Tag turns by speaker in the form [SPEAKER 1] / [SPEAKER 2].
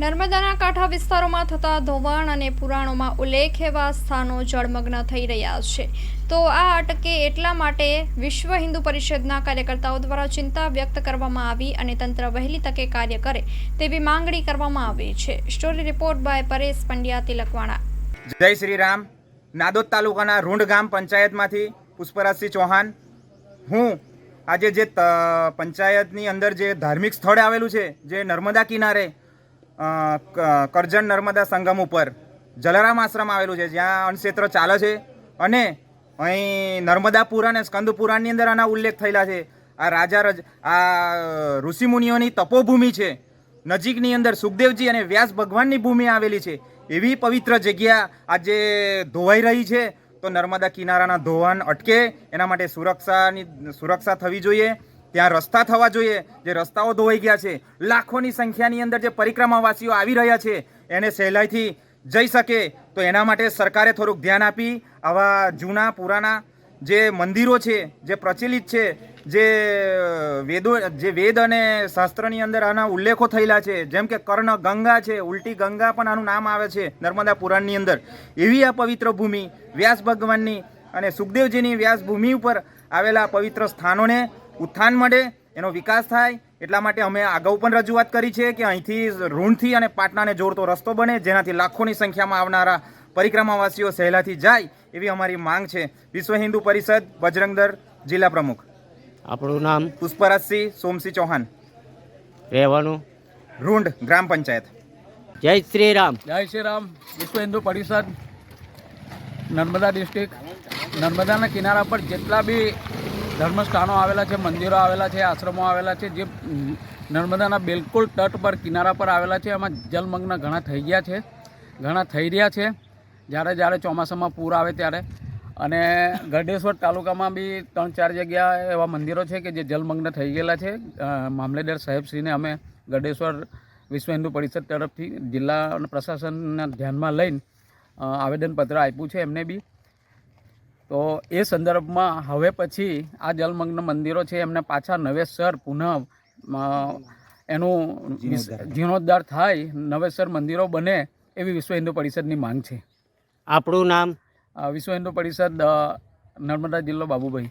[SPEAKER 1] નર્મદાના કાંઠા વિસ્તારોમાં થતા ધોવાણ અને પુરાણોમાં ઉલ્લેખ એવા સ્થાનો જળમગ્ન થઈ રહ્યા છે. તો આ અટકે એટલા માટે વિશ્વ હિન્દુ પરિષદના કાર્યકર્તાઓ દ્વારા ચિંતા વ્યક્ત કરવામાં આવી અને તંત્ર વહેલી તકે કાર્ય કરે તેવી માંગણી કરવામાં આવી છે. Story report by Paresh Pandya Tilakwada
[SPEAKER 2] Jai Shri Ram. નાદોદ તાલુકાના રૂંઢ ગામ પંચાયતમાંથી પુષ્પરાજસિંહ ચૌહાણ. હું આજે જે પંચાયતની અંદર જે ધાર્મિક સ્થળ આવેલું છે, જે નર્મદા કિનારે કરજણ નર્મદા સંગમ ઉપર જલારામ આશ્રમ આવેલું છે, જ્યાં અણક્ષેત્ર ચાલે છે. અને અહીં નર્મદા પુરાણ અને સ્કંદ પુરાણની અંદર આના ઉલ્લેખ થયેલા છે. આ રાજા રજ, આ ઋષિમુનિઓની તપોભૂમિ છે. નજીકની અંદર સુખદેવજી અને વ્યાસ ભગવાનની ભૂમિ આવેલી છે. એવી પવિત્ર જગ્યા આજે ધોવાઈ રહી છે, તો નર્મદા કિનારાના ધોવાણ અટકે. એના માટે સુરક્ષાની, સુરક્ષા થવી જોઈએ. ત્યાં રસ્તા થવા જોઈએ. જે રસ્તાઓ ધોવાઈ ગયા છે, લાખોની સંખ્યાની અંદર જે પરિક્રમાવાસીઓ આવી રહ્યા છે, એને સહેલાઈથી જઈ શકે. તો એના માટે સરકારે થોડુંક ધ્યાન આપી. આવા જૂના, પુરાના જે મંદિરો છે, જે પ્રચલિત છે, જે વેદો, જે વેદ અને શાસ્ત્રની અંદર આના ઉલ્લેખો થયેલા છે, જેમ કે કર્ણ ગંગા છે, ઉલટી ગંગા પણ આનું નામ આવે છે, નર્મદા પુરાણની અંદર. એવી આ પવિત્ર ભૂમિ વ્યાસ ભગવાનની અને સુખદેવજીની વ્યાસ ભૂમિ ઉપર આવેલા પવિત્ર સ્થાનોને ઉત્થાન મળે એનો વિકાસ થાય. એટલા માટે અમે અગાઉ પણ રજૂઆત કરી છે કે અહીંથી ઋણથી અને પાટણાને જોડતો રસ્તો બને જેનાથી લાખોની સંખ્યામાં આવનારા પરિક્રમાવાસીઓ સહેલાથી જાય એવી અમારી માંગ છે. વિશ્વ હિન્દુ પરિષદ બજરંગદર જિલ્લા પ્રમુખ.
[SPEAKER 3] આપણું નામ?
[SPEAKER 2] પુષ્પરાજસિંહ સોમસિંહ ચૌહાણ.
[SPEAKER 3] રહેવાનું?
[SPEAKER 2] રૂંઢ ગ્રામ પંચાયત.
[SPEAKER 3] જય શ્રી રામ
[SPEAKER 4] જય શ્રી રામ વિશ્વ હિન્દુ પરિષદ નર્મદા ડિસ્ટ્રિક્ટ નર્મદાના કિનારા પર જેટલા બી ધર્મસ્થાનો આવેલા છે, મંદિરો આવેલા છે, આશ્રમો આવેલા છે, જે નર્મદાના બિલકુલ તટ પર, કિનારા પર આવેલા છે. એમાં જલમગ્ન ઘણા થઈ ગયા છે, ઘણા થઈ રહ્યા છે. જ્યારે જ્યારે ચોમાસામાં પૂર આવે ત્યારે. અને ગઢેશ્વર તાલુકામાં બી ત્રણ, ચાર જગ્યા એવા મંદિરો છે કે જે જલમગ્ન થઈ ગયેલા છે. મામલેદાર સાહેબશ્રીને અમે ગઢેશ્વર વિશ્વ હિન્દુ પરિષદ તરફથી જિલ્લા પ્રશાસનના ધ્યાનમાં લઈને આવેદનપત્ર આપ્યું છે. એમને બી તો એ સંદર્ભમાં હવે પછી આ જલમગ્ન મંદિરો છે એમને પાછા નવેસર પુનઃ એનું જીર્ણોદ્ધાર થાય. નવેસર મંદિરો બને એવી વિશ્વ હિન્દુ પરિષદની માંગ છે.
[SPEAKER 3] આપણું નામ?
[SPEAKER 4] વિશ્વ હિન્દુ પરિષદ નર્મદા જિલ્લો બાબુભાઈ.